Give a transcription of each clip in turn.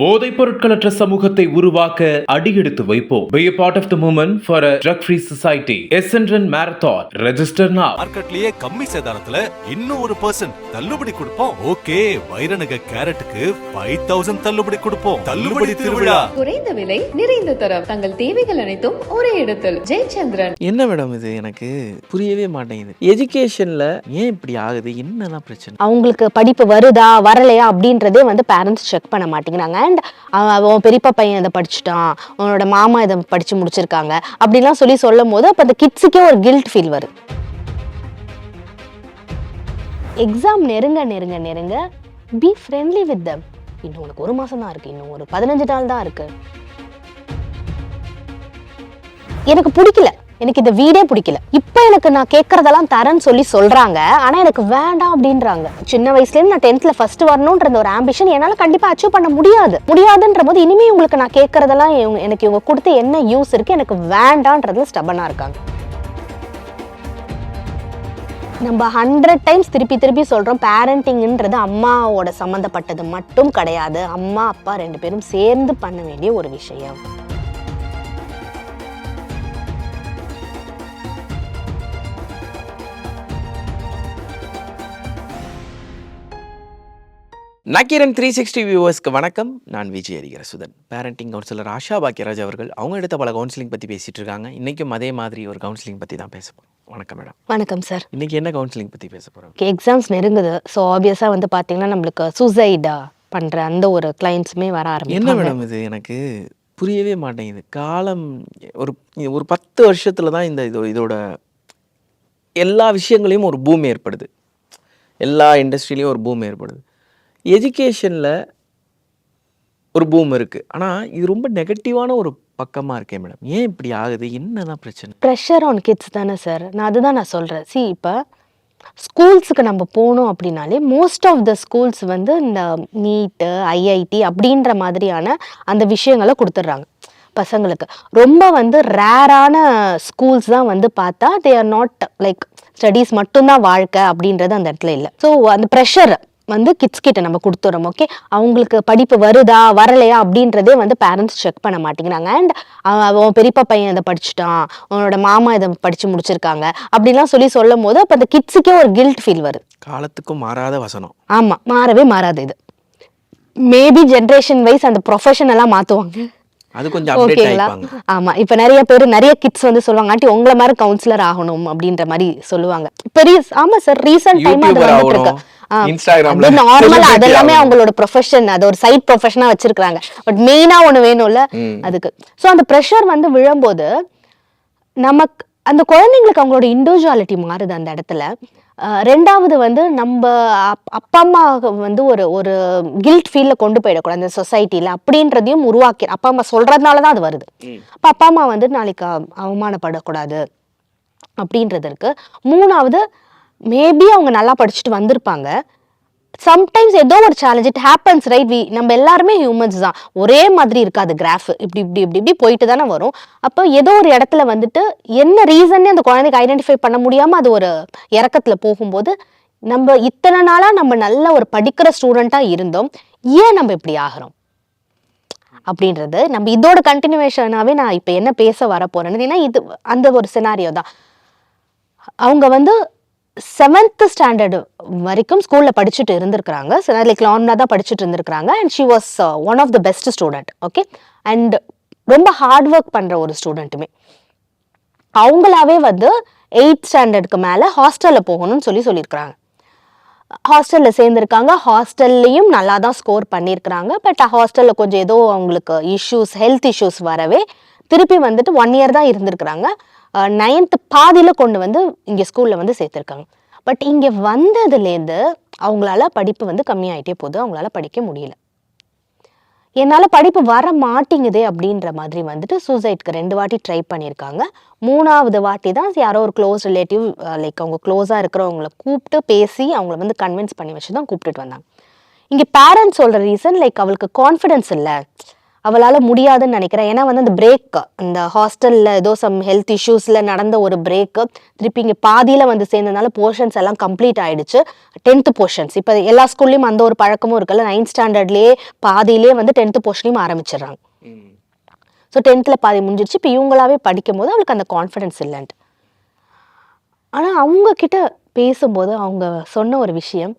போதைப் பொருட்களற்ற சமூகத்தை உருவாக்க அடியெடுத்து வைப்போம். Be a part of the movement for a drug-free society. Essendon Marathon. Register now. மார்க்கெட்லயே கம்மி சேதாரத்துல இன்னும் ஒரு பர்சன்ட் தள்ளுபடி கொடுப்போம் ஓகே வைரநக கேரட்டுக்கு ஃபைவ் தௌசண்ட் தள்ளுபடி கொடுப்போம் தள்ளுபடி திருவிழா குறைந்த விலை நிறைந்த தரம். தங்கள் தேவைகள் அனைத்தும் ஒரே இடத்தில். ஜெயச்சந்திரன். என்ன மேடம் இது? எனக்கு புரியவே மாட்டேங்குது. எஜுகேஷன்ல ஏன் இப்படி ஆகுது? என்னதான் பிரச்சனை? அவங்களுக்கு படிப்பு வருதா வரலையா அப்படின்றதே வந்து பேரண்ட்ஸ் செக் பண்ண மாட்டேங்கிறாங்க. அண்ட் அவன் பெரியப்பா பையன் இதை படிச்சுட்டான். அவனோட மாமா இதை படிச்சு முடிச்சிருக்காங்க. அப்படிலாம் சொல்லி சொல்லும் போது அப்போ அந்த கிட்ஸுக்கே ஒரு கில்ட் ஃபீல் வருது எக்ஸாம் நெருங்க நெருங்க நெருங்க பி ஃப்ரெண்ட்லி வித் தம் இன்னும் உனக்கு ஒரு மாசம் தான் இருக்கு. இன்னும் ஒரு பதினஞ்சு நாள் தான் இருக்கு. எனக்கு பிடிக்கல. எனக்கு இந்த வீடே பிடிக்கல. இப்போ எனக்கு நான் கேட்கறதெல்லாம் தரேன்னு சொல்லி சொல்றாங்க. ஆனா எனக்கு வேண்டாம் அப்படின்றாங்க. சின்ன வயசுலேருந்து நான் டென்த்ல ஃபர்ஸ்ட் வரணும்ன்ற ஒரு ஆம்பிஷன் என்னால கண்டிப்பா அச்சீவ் பண்ண முடியாது. முடியாதுன்ற போது இனிமே உங்களுக்கு நான் கேட்கறதெல்லாம் இவங்க- எனக்கு இவங்க கொடுத்து என்ன யூஸ் இருக்கு எனக்கு வேண்டான்றதுல ஸ்டபனா இருக்காங்க. நம்ம ஹண்ட்ரட் டைம்ஸ் திருப்பி திருப்பி சொல்கிறோம் பேரண்டிங்ன்றது அம்மாவோட சம்மந்தப்பட்டது மட்டும் கிடையாது. அம்மா அப்பா ரெண்டு பேரும் சேர்ந்து பண்ண வேண்டிய ஒரு விஷயம். நக்கீரன் த்ரீ சிக்ஸ்டி வியூவர்ஸ்க்கு வணக்கம். நான் Vijay Hariharasudhan parenting counsellor Asha Bhagyaraj அவர்கள் அவங்க எடுத்த பல கவுன்சிலிங் பற்றி பேசிட்டு இருக்காங்க. இன்னைக்கும் அதே மாதிரி ஒரு கவுன்சிலிங் பற்றி தான் பேச போகிறோம் வணக்கம் மேடம் வணக்கம் சார் இன்னைக்கு என்ன கவுன்சிலிங் பற்றி பேச போகிறோம் எக்ஸாம்ஸ் நெருங்குது. ஸோ ஆப்வியஸாக வந்து பார்த்தீங்கன்னா நம்மளுக்கு சூசைடா பண்ணுற அந்த ஒரு கிளைண்ட்ஸுமே வர என்ன ஆரம்பிப்பாங்க மேடம் இது? எனக்கு புரியவே மாட்டேங்குது. காலம் ஒரு ஒரு பத்து வருஷத்துல தான் இந்த இதோ இதோட எல்லா விஷயங்களையும் ஒரு பூம் ஏற்படுது. எல்லா இண்டஸ்ட்ரியிலையும் ஒரு பூம் ஏற்படுது. எஜுகேஷனில் ஒரு பூம் இருக்குது ஆனால் இது ரொம்ப நெகட்டிவான ஒரு பக்கமாக இருக்கே மேடம் ஏன் இப்படி ஆகுது? என்னதான் பிரச்சனை? ப்ரெஷர் ஆன் கிட்ஸ் தானே சார் நான் அதுதான் நான் சொல்கிறேன் சி இப்போ ஸ்கூல்ஸுக்கு நம்ம போனோம் அப்படின்னாலே மோஸ்ட் ஆஃப் த ஸ்கூல்ஸ் வந்து இந்த நீட்டு ஐஐடி அப்படின்ற மாதிரியான அந்த விஷயங்களை கொடுத்துட்றாங்க. பசங்களுக்கு. ரொம்ப வந்து ரேரான ஸ்கூல்ஸ் தான் வந்து பார்த்தா they are not like studies மட்டும்தான் வாழ்க்கை அப்படின்றது அந்த இடத்துல இல்லை. ஸோ அந்த ப்ரெஷர் வந்து கிட்ஸ் கிட்ட நம்ம கொடுத்துறோம் ஓகே அவங்களுக்கு படிப்பு வருதா வரலையா அப்படின்றதே வந்து பேரண்ட்ஸ் செக் பண்ண மாட்டேங்கிறாங்க. அண்ட் அவன் பெரியப்பா பையன் இதை படிச்சுட்டான் அவனோட மாமா இதை படிச்சு முடிச்சிருக்காங்க அப்படிலாம் சொல்லி சொல்லும் போது அப்போ அந்த கிட்ஸுக்கே ஒரு கில்ட் ஃபீல் வருது காலத்துக்கும் மாறாத வசனம். ஆமா மாறவே மாறாது இது. மேபி ஜென்ரேஷன் வைஸ் அந்த ப்ரொஃபஷன் எல்லாம் மாத்துவாங்க. அது கொஞ்சம் ஓகேங்களா ஆமா இப்ப நிறைய பேர் நிறைய கிட்ஸ் வந்து சொல்லுவாங்க ஆண்டி உங்களை மாதிரி கவுன்சிலர் ஆகணும் அப்படின்ற மாதிரி சொல்லுவாங்க. பெரிய ஆமா சார் ரீசன்ட் டைம் அது வந்துட்டு இருக்கு. அது நார்மல் அதெல்லாமே. அவங்களோட ப்ரொஃபஷன் அது ஒரு சைட் ப்ரொஃபஷனா வச்சிருக்காங்க பட் மெயினா ஒண்ணு வேணும்ல அதுக்கு. சோ அந்த ப்ரெஷர் வந்து விழும்போது நமக்கு அந்த குழந்தைங்களுக்கு அவங்களோட இண்டிவிஜுவாலிட்டி மாறுது அந்த இடத்துல. ரெண்டாவது வந்து நம்ம அப்- அப்பா அம்மா வந்து ஒரு ஒரு கில்ட் ஃபீல்ல கொண்டு போயிடக்கூடாது அந்த சொசைட்டில அப்படின்றதையும் உருவாக்கி அப்பா அம்மா சொல்றதுனால தான் அது வருது. அப்ப அப்பா அம்மா வந்து நாளைக்கு அவ- அவமானப்படக்கூடாது. அப்படின்றது இருக்கு. மூணாவது மேபி அவங்க நல்லா படிச்சுட்டு வந்திருப்பாங்க. சம்டைம்ஸ் ஏதோ ஒரு challenge it happens right we நம்ம எல்லாருமே ஹியூமன்ஸ் தான். ஒரே மாதிரி இருக்காது கிராஃப் இப்படி இப்படி இப்படி இப்படி போயிட்டு தானே வரும். அப்போ ஏதோ ஒரு இடத்துல வந்துட்டு என்ன ரீசன்னே அந்த குழந்தைக்கு ஐடென்டிஃபை பண்ண முடியாமல் அது ஒரு இறக்கத்தில் போகும்போது நம்ம இத்தனை நாளாக நம்ம நல்ல ஒரு படிக்கிற ஸ்டூடெண்ட்டாக இருந்தோம். ஏன் நம்ம இப்படி ஆகிறோம்? அப்படின்றது நம்ம இதோட கண்டினியூவேஷனாகவே நான் இப்போ என்ன பேச வர போகிறேன்னு ஏன்னா இது அந்த ஒரு சினாரியோ தான். அவங்க வந்து செவன்த் ஸ்டாண்டர்டு வரைக்கும் ஸ்கூலில் படிச்சுட்டு இருந்திருக்கிறாங்க. லைக் லான்னா தான் படிச்சுட்டு இருந்திருக்கிறாங்க. And she was one of the best student okay and ரொம்ப ஹார்ட் ஒர்க் பண்ணுற ஒரு ஸ்டூடெண்ட்டுமே அவங்களாவே வந்து எயித் ஸ்டாண்டர்டுக்கு மேலே ஹாஸ்டலில் போகணும்னு சொல்லி சொல்லியிருக்கிறாங்க. ஹாஸ்டலில் சேர்ந்துருக்காங்க. ஹாஸ்டல்லையும் நல்லா தான் ஸ்கோர் பண்ணியிருக்கிறாங்க. பட் ஹாஸ்டலில் கொஞ்சம் ஏதோ அவங்களுக்கு இஷ்யூஸ் ஹெல்த் இஷ்யூஸ் வரவே திருப்பி வந்துட்டு ஒன் இயர் தான் இருந்திருக்கிறாங்க. நைன்த் பாதியில் கொண்டு வந்து இங்கே ஸ்கூலில் வந்து சேர்த்துருக்காங்க. பட் இங்கே வந்ததுலேருந்து அவங்களால படிப்பு வந்து கம்மியாயிட்டே போகுது. அவங்களால படிக்க முடியல. என்னால் படிப்பு வர மாட்டேங்குதே அப்படின்ற மாதிரி வந்துட்டு சூசைட்க்கு ரெண்டு வாட்டி ட்ரை பண்ணியிருக்காங்க மூணாவது வாட்டி தான் யாரோ ஒரு க்ளோஸ் ரிலேட்டிவ் லைக் அவங்க க்ளோஸாக இருக்கிறவங்கள கூப்பிட்டு பேசி அவங்கள வந்து கன்வின்ஸ் பண்ணி வச்சு தான் கூப்பிட்டுட்டு வந்தாங்க. இங்கே பேரண்ட்ஸ் சொல்கிற ரீசன் லைக் அவளுக்கு கான்ஃபிடென்ஸ் இல்லை. அவளால முடியாதுன்னு நினைக்கிறேன். ஏன்னா வந்து அந்த பிரேக் அந்த ஹாஸ்டல்ல ஏதோ சம் ஹெல்த் இஷ்யூஸ்ல நடந்த ஒரு பிரேக் திருப்பி இங்க பாதியில வந்து சேர்ந்ததுனால போர்ஷன்ஸ் எல்லாம் கம்ப்ளீட் ஆயிடுச்சு. டென்த் போர்ஷன்ஸ் இப்போ எல்லா ஸ்கூல்லையும் அந்த ஒரு பழக்கமும் இருக்குல்ல நைன்த் ஸ்டாண்டர்ட்லயே பாதியிலே வந்து டென்த் போர்ஷனையும் ஆரம்பிச்சிடுறாங்க. ஸோ டென்த்தில் பாதி முடிஞ்சிருச்சு. இப்போ இவங்களாவே படிக்கும் போது அவளுக்கு அந்த கான்ஃபிடன்ஸ் இல்லைன்ட்டு. ஆனால் அவங்க கிட்ட பேசும்போது அவங்க சொன்ன ஒரு விஷயம்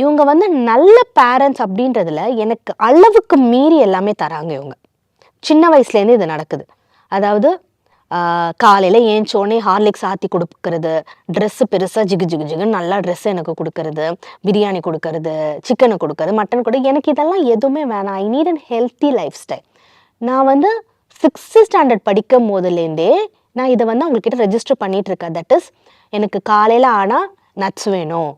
இவங்க வந்து நல்ல பேரண்ட்ஸ் அப்படின்றதுல எனக்கு அளவுக்கு மீறி எல்லாமே தராங்க இவங்க. சின்ன வயசுலேருந்து இது நடக்குது. அதாவது காலையில் ஏஞ்சோடனே ஹார்லிக்ஸ் ஆற்றி கொடுக்கறது ட்ரெஸ்ஸு பெருசாக ஜிகு ஜிகு ஜிகுன்னு நல்லா ட்ரெஸ் எனக்கு கொடுக்கறது பிரியாணி கொடுக்கறது சிக்கனை கொடுக்கறது மட்டன் கொடு எனக்கு இதெல்லாம் எதுவுமே வேணாம். I need an healthy lifestyle நான் வந்து சிக்ஸ்த்து ஸ்டாண்டர்ட் படிக்கும் போதுலேருந்தே நான் இதை வந்து அவங்கக்கிட்ட ரெஜிஸ்டர் பண்ணிகிட்டு இருக்கேன். தட் இஸ் எனக்கு காலையில் ஆனால் நட்ஸ் வேணும்.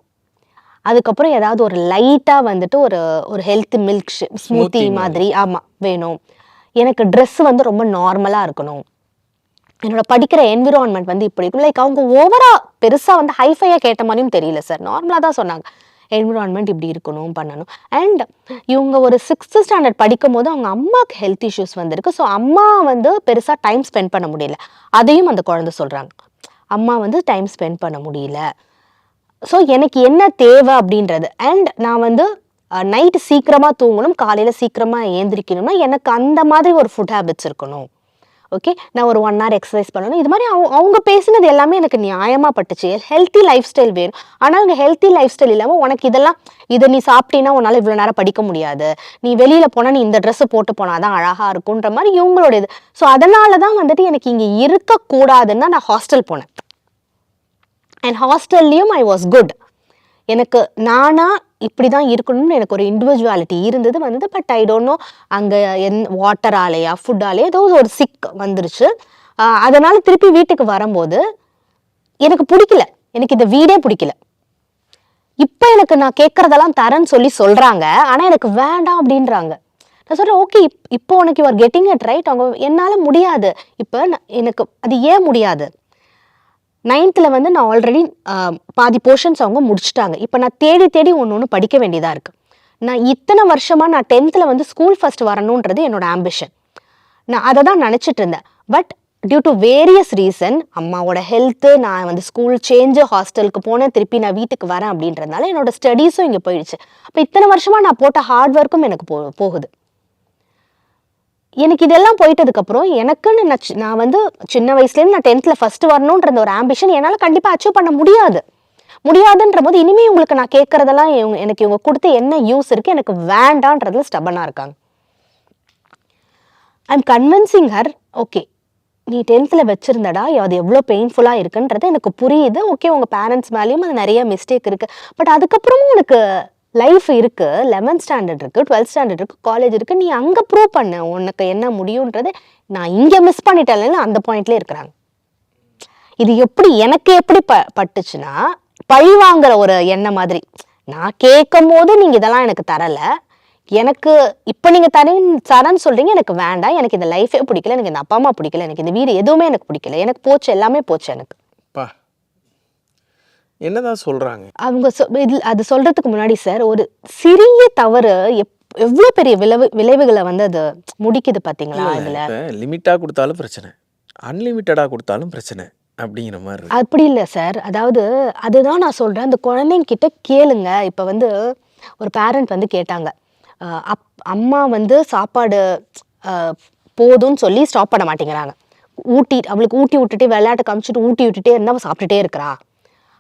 அதுக்கப்புறம் ஏதாவது ஒரு லைட்டாக வந்துட்டு ஒரு ஒரு ஹெல்த் மில்க் ஸ்மூத்தி மாதிரி. ஆமாம் வேணும். எனக்கு Dress வந்து ரொம்ப நார்மலாக இருக்கணும். என்னோட படிக்கிற என்விரான்மெண்ட் வந்து இப்படி இருக்கும். லைக் அவங்க ஓவரா பெருசாக வந்து ஹைஃபையாக கேட்ட மாதிரியும் தெரியல சார் நார்மலாக தான் சொன்னாங்க. என்விரான்மெண்ட் இப்படி இருக்கணும் பண்ணணும். அண்ட் இவங்க ஒரு சிக்ஸ்த் ஸ்டாண்டர்ட் படிக்கும் போது அவங்க அம்மாவுக்கு ஹெல்த் இஷ்யூஸ் வந்திருக்கு. ஸோ அம்மா வந்து பெருசாக டைம் ஸ்பெண்ட் பண்ண முடியல. அதையும் அந்த குழந்தை சொல்கிறாங்க அம்மா வந்து டைம் ஸ்பெண்ட் பண்ண முடியல. ஸோ எனக்கு என்ன தேவை அப்படின்றது. அண்ட் நான் வந்து நைட்டு சீக்கிரமாக தூங்கணும் காலையில் சீக்கிரமாக ஏந்திரிக்கணும்னா எனக்கு அந்த மாதிரி ஒரு ஃபுட் ஹேபிட்ஸ் இருக்கணும். ஓகே நான் ஒரு ஒன் ஹவர் எக்ஸசைஸ் பண்ணணும். இது மாதிரி அவங்க அவங்க பேசினது எல்லாமே எனக்கு நியாயமாக பட்டுச்சு. ஹெல்த்தி லைஃப் ஸ்டைல் வேணும். ஆனால் அவங்க ஹெல்த்தி லைஃப் ஸ்டைல் இல்லாமல் உனக்கு இதெல்லாம் இதை நீ சாப்பிட்டீங்கன்னா உன்னால் இவ்வளோ நேரம் படிக்க முடியாது. நீ வெளியில் போனால் நீ இந்த ட்ரெஸ்ஸை போட்டு போனால் தான் அழகாக இருக்குன்ற மாதிரி இவங்களோட இது ஸோ அதனால தான் வந்துட்டு எனக்கு இங்கே இருக்கக்கூடாதுன்னு தான் நான் ஹாஸ்டல் போனேன். அண்ட் ஹாஸ்டல்லையும் ஐ வாஸ் குட் எனக்கு நானாக இப்படி தான் இருக்கணும்னு எனக்கு ஒரு இண்டிவிஜுவாலிட்டி இருந்தது வந்தது பட் ஐ டோன்ட் நோ அங்கே என் வாட்டராலேயா ஃபுட்டாலேயா ஏதோ ஒரு சிக் வந்துருச்சு. அதனால் திருப்பி வீட்டுக்கு வரும்போது எனக்கு பிடிக்கல. எனக்கு இந்த வீடே பிடிக்கல. இப்போ எனக்கு நான் கேட்குறதெல்லாம் தரேன்னு சொல்லி சொல்கிறாங்க ஆனால் எனக்கு வேண்டாம் அப்படின்றாங்க. நான் சொல்கிறேன் ஓகே இப் இப்போ உனக்கு யூஆர் கெட்டிங் இட் ரைட் அவங்க என்னால் முடியாது. இப்போ நான் எனக்கு அது ஏன் முடியாது? நைன்த்தில் வந்து நான் ஆல்ரெடி பாதி போர்ஷன்ஸ் அவங்க முடிச்சுட்டாங்க. இப்போ நான் தேடி தேடி ஒன்று ஒன்று படிக்க வேண்டியதாக இருக்குது நான் இத்தனை வருஷமாக நான் டென்த்தில் வந்து ஸ்கூல் ஃபஸ்ட் வரணுன்றது என்னோட ஆம்பிஷன் நான் அதை தான் நினச்சிட்டு இருந்தேன். But due to various reason அம்மாவோட ஹெல்த்து நான் வந்து ஸ்கூல் சேஞ்சு ஹாஸ்டலுக்கு போனேன் திருப்பி நான் வீட்டுக்கு வரேன் அப்படின்றதுனால என்னோட ஸ்டடீஸும் இங்கே போயிடுச்சு. அப்போ இத்தனை வருஷமாக நான் போட்ட ஹார்ட் ஒர்க்கும் எனக்கு போ போகுது. எனக்கு இதெல்லாம் போயிட்டதுக்கப்புறம் எனக்குன்னு நான் நான் வந்து சின்ன வயசுலேருந்து நான் டென்த்தில் ஃபஸ்ட்டு வரணுன்ற ஒரு ஆம்பிஷன் என்னால் கண்டிப்பாக அச்சீவ் பண்ண முடியாது. முடியாதுன்ற போது இனிமே உங்களுக்கு நான் கேட்குறதெல்லாம் இவங்க எனக்கு இவங்க கொடுத்து என்ன யூஸ் இருக்குது எனக்கு வேண்டான்றதுல ஸ்டபனாக இருக்காங்க. I am convincing her okay நீ டென்த்தில் வச்சுருந்தடா அது எவ்வளோ பெயின்ஃபுல்லாக இருக்குன்றது எனக்கு புரியுது. ஓகே உங்கள் பேரண்ட்ஸ் மேலேயும் அது நிறைய மிஸ்டேக் இருக்குது பட் அதுக்கப்புறமும் உனக்கு லைஃப் இருக்குது லெவன்த் ஸ்டாண்டர்ட் இருக்குது டுவெல்த் ஸ்டாண்டர்ட் இருக்குது காலேஜ் இருக்கு. நீ அங்கே ப்ரூவ் பண்ணு உனக்கு என்ன முடியுன்றது நான் இங்கே மிஸ் பண்ணிட்டேன்னு அந்த பாயிண்ட்லேயே இருக்கிறாங்க. இது எப்படி எனக்கு எப்படி ப பட்டுச்சுன்னா பழி வாங்குற ஒரு எண்ணம் மாதிரி. நான் கேட்கும் போது நீங்கள் இதெல்லாம் எனக்கு தரலை. எனக்கு இப்போ நீங்கள் தரேன் தரேன்னு சொல்கிறீங்க எனக்கு வேண்டாம். எனக்கு இந்த லைஃபே பிடிக்கல எனக்கு இந்த அப்பா அம்மா பிடிக்கல எனக்கு இந்த வீடு எதுவுமே எனக்கு பிடிக்கல. எனக்கு போச்சு எல்லாமே போச்சு எனக்கு. என்னதான் சொல்றாங்க? அவங்க அது சொல்றதுக்கு முன்னாடி சார் ஒரு சிறிய தவறு எவ்வளோ பெரிய விளைவு விளைவுகளை வந்து அது முடிக்குது பார்த்தீங்களா இப்போ லிமிட்டாக கொடுத்தாலும் பிரச்சனை. அன்லிமிட்டடாக கொடுத்தாலும் பிரச்சனை அப்படிங்கிற மாதிரி. அப்படி இல்லை சார். அதாவது அதுதான் நான் சொல்கிறேன் அந்த குழந்தைங்க கிட்ட கேளுங்க. இப்போ வந்து ஒரு பேரண்ட் வந்து கேட்டாங்க. அப் அம்மா வந்து சாப்பாடு போதும்னு சொல்லி ஸ்டாப் பண்ண மாட்டேங்கிறாங்க. ஊட்டி அவளுக்கு ஊட்டி விட்டுட்டு விளையாட்டு காமிச்சிட்டு ஊட்டி விட்டுட்டே இருந்தால் அவள் சாப்பிட்டுட்டே இருக்கிறா.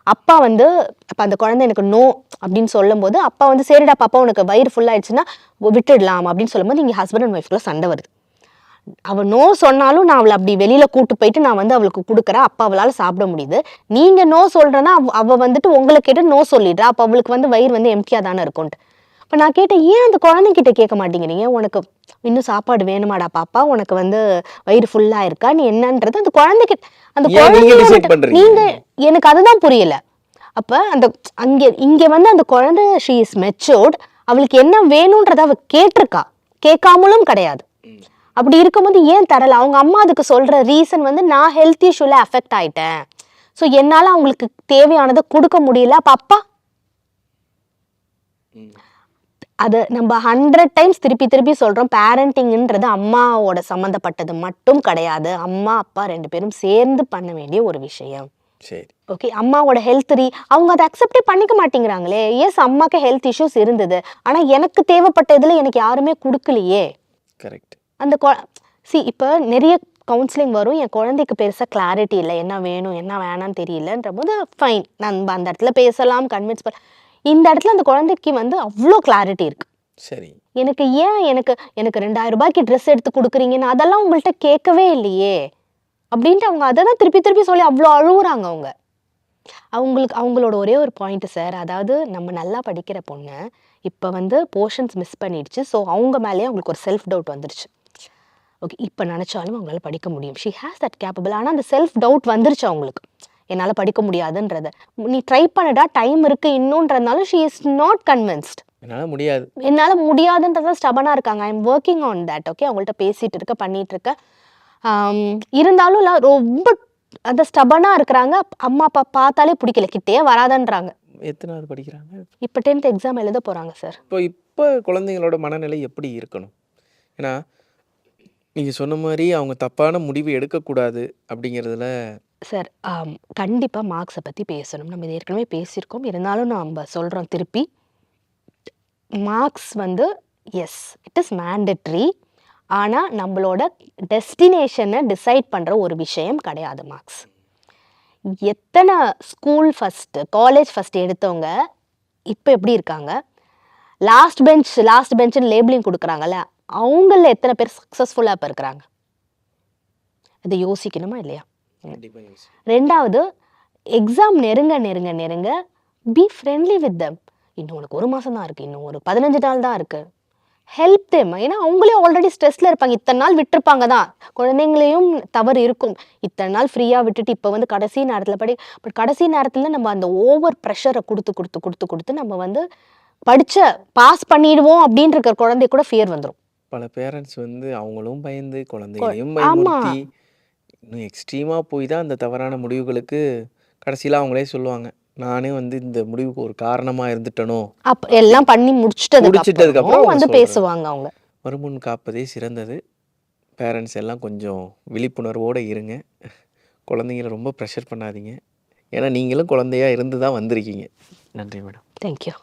அப்பா வந்து இப்போ அந்த குழந்தை எனக்கு நோ அப்படின்னு சொல்லும்போது அப்பா வந்து சரிடா பாப்பா உனக்கு வயிறு ஃபுல்லாயிடுச்சுன்னா விட்டுடலாம் அப்படின்னு சொல்லும்போது இங்கே ஹஸ்பண்ட் அண்ட் ஒய்ஃப்குள்ள சண்டை வருது. அவள் நோ சொன்னாலும் நான் அவளை அப்படி வெளியில் கூட்டு போயிட்டு நான் வந்து அவளுக்கு கொடுக்குறேன். அப்போ அவளால் சாப்பிட முடியுது. நீங்கள் நோ சொல்கிறேன்னா அவ- வந்துட்டு உங்களை கேட்டு நோ சொல்லிடுறா. அப்போ அவளுக்கு வந்து வயிறு வந்து எம்டியாக தானே இருக்கும்ட்டு இப்ப நான் கேட்டேன் ஏன் அந்த குழந்தைகிட்ட கேட்க மாட்டேங்கிறீங்க? உனக்கு இன்னும் சாப்பாடு வேணுமாடா பாப்பா உனக்கு வந்து வயிறு ஃபுல்லா இருக்கா? நீ என்னன்றது அந்த குழந்தைக்கு அந்த ஏன் நீங்க எனக்கு அதுதான் புரியல. அப்ப அந்த அங்க இங்க வந்து அந்த குழந்தை ஷீ இஸ் மெச்சோர்ட் அவளுக்கு என்ன வேணும்ன்றத அவ கேட்டிருக்கா. கேட்காமலும் கிடையாது. அப்படி இருக்கும்போது ஏன் தரல? அவங்க அம்மா அதுக்கு சொல்ற ரீசன் வந்து நான் ஹெல்த் இஷ்யூல அஃபெக்ட் ஆயிட்டேன். ஸோ என்னால அவங்களுக்கு தேவையானதை கொடுக்க முடியல. அப்ப அப்பா அது நம்ம ஹண்ட்ரட் டைம்ஸ் திருப்பி திருப்பி சொல்றோம். பேரண்டிங்ன்றது அம்மாவோட சம்மந்தப்பட்டது மட்டும் கிடையாது. அம்மா அப்பா ரெண்டு பேரும் சேர்ந்து பண்ண வேண்டிய ஒரு விஷயம். சரி. ஓகே அம்மாவோட ஹெல்த் ரீ அவங்க அதை அக்செப்டே பண்ணிக்க மாட்டேங்கிறாங்களே. எஸ் அம்மாக்கு ஹெல்த் இஷ்யூஸ் இருந்தது. ஆனா எனக்கு தேவைப்பட்ட இதுல எனக்கு யாருமே கொடுக்கலையே. கரெக்ட் அந்த சி இப்போ நிறைய கவுன்சிலிங் வரும். என் குழந்தைக்கு பெருசாக கிளாரிட்டி இல்லை. என்ன வேணும் என்ன வேணாம்னு தெரியலன்ற போது ஃபைன் நம்ம அந்த இடத்துல பேசலாம் கன்வின்ஸ் பண்ண இந்த இடத்துல அந்த குழந்தைக்கு வந்து அவ்வளோ கிளாரிட்டி இருக்கு. சரி. எனக்கு ஏன் எனக்கு எனக்கு ரெண்டாயிரம் ரூபாய்க்கு ட்ரெஸ் எடுத்து கொடுக்குறீங்கன்னு அதெல்லாம் உங்கள்கிட்ட கேட்கவே இல்லையே. அப்படின்ட்டு அவங்க அதை தான் திருப்பி திருப்பி சொல்லி அவ்வளோ அழுகுறாங்க அவங்க. அவங்களுக்கு அவங்களோட ஒரே ஒரு பாயிண்ட் சார் அதாவது நம்ம நல்லா படிக்கிற பொண்ணு இப்போ வந்து போர்ஷன்ஸ் மிஸ் பண்ணிடுச்சு. ஸோ அவங்க மேலேயே அவங்களுக்கு ஒரு செல்ஃப் டவுட் வந்துருச்சு. ஓகே இப்போ நினச்சாலும் அவங்களால படிக்க முடியும். ஷி ஹேஸ் தட் கேப்பபிள் ஆனால் அந்த செல்ஃப் டவுட் வந்துருச்சு அவங்களுக்கு. என்னால் படிக்க முடியாதுன்றத. நீ ட்ரை பண்ணடா டைம் இருக்குது இன்னுன்றதுனால ஷி இஸ் நாட் கன்வின்ஸ்ட் என்னால் முடியாது. என்னால் முடியாதுன்றத ஸ்டபனாக இருக்காங்க. I am working on that okay அவங்கள்ட்ட பேசிகிட்டு இருக்க பண்ணிட்டு இருக்க. இருந்தாலும் ரொம்ப அந்த ஸ்டபனாக இருக்கிறாங்க. அம்மா அப்பா பார்த்தாலே பிடிக்கல. கிட்டே வராதன்றாங்க. எத்தனாவது படிக்கிறாங்க? இப்போ டென்த் எக்ஸாம் எழுத போகிறாங்க சார் இப்போ இப்போ குழந்தைங்களோட மனநிலை எப்படி இருக்கணும்? ஏன்னா நீங்கள் சொன்ன மாதிரி அவங்க தப்பான முடிவு எடுக்கக்கூடாது அப்படிங்கிறதுல சார் கண்டிப்பாக மார்க்ஸை பற்றி பேசணும். நம்ம இது ஏற்கனவே பேசியிருக்கோம். இருந்தாலும் நம்ம சொல்கிறோம் திருப்பி. மார்க்ஸ் வந்து எஸ் இட் இஸ் மேண்டட்ரி ஆனால் நம்மளோட டெஸ்டினேஷனை டிசைட் பண்ணுற ஒரு விஷயம் கிடையாது மார்க்ஸ் எத்தனை ஸ்கூல் ஃபஸ்ட்டு காலேஜ் ஃபஸ்ட்டு எடுத்தவங்க இப்போ எப்படி இருக்காங்க? லாஸ்ட் பெஞ்ச் லாஸ்ட் பெஞ்சுன்னு லேபிளிங் கொடுக்குறாங்கல்ல அவங்களில் எத்தனை பேர் சக்ஸஸ்ஃபுல்லாக இப்போ இருக்கிறாங்க? இதை யோசிக்கணுமா இல்லையா? ரெண்டாவது எக்ஸாம் நெருங்க நெருங்க நெருங்க பி ஃப்ரெண்ட்லி வித் தம் இன்னும் உனக்கு ஒரு மாதம் தான் இருக்குது இன்னும் ஒரு பதினஞ்சு நாள் தான் இருக்குது ஹெல்ப் தேம் ஏன்னா அவங்களே ஆல்ரெடி ஸ்ட்ரெஸ்ல இருப்பாங்க. இத்தனை நாள் விட்டுருப்பாங்க தான். குழந்தைங்களையும் தவறு இருக்கும். இத்தனை நாள் ஃப்ரீயாக விட்டுட்டு இப்போ வந்து கடைசி நேரத்தில் படி பட் கடைசி நேரத்தில் நம்ம அந்த ஓவர் ப்ரெஷரை கொடுத்து கொடுத்து கொடுத்து கொடுத்து நம்ம வந்து படிச்ச பாஸ் பண்ணிடுவோம் அப்படின்னு இருக்கிற குழந்தை கூட ஃபியர் வந்துடும் பல பேரண்ட்ஸ் வந்து அவங்களும் பயந்து குழந்தைகளையும் ஆமா. பயமுறுத்தி இன்னும் எக்ஸ்ட்ரீமாக போய் தான் அந்த தவறான முடிவுகளுக்கு கடைசியில் அவங்களே சொல்லுவாங்க. நானே வந்து இந்த முடிவுக்கு ஒரு காரணமாக இருந்துட்டனோ? அப்ப எல்லாம் பண்ணி முடிச்சிட்டதுக்கு முடிச்சிட்டதுக்கு அப்புறம் வந்து. பேசுவாங்க அவங்க. வருமுன் காப்பதே சிறந்தது. பேரண்ட்ஸ் எல்லாம் கொஞ்சம் விழிப்புணர்வோடு இருங்க. குழந்தைங்கள ரொம்ப ப்ரெஷர் பண்ணாதீங்க. ஏன்னா நீங்களும் குழந்தையா இருந்து தான் வந்திருக்கீங்க. நன்றி மேடம் தேங்க்யூ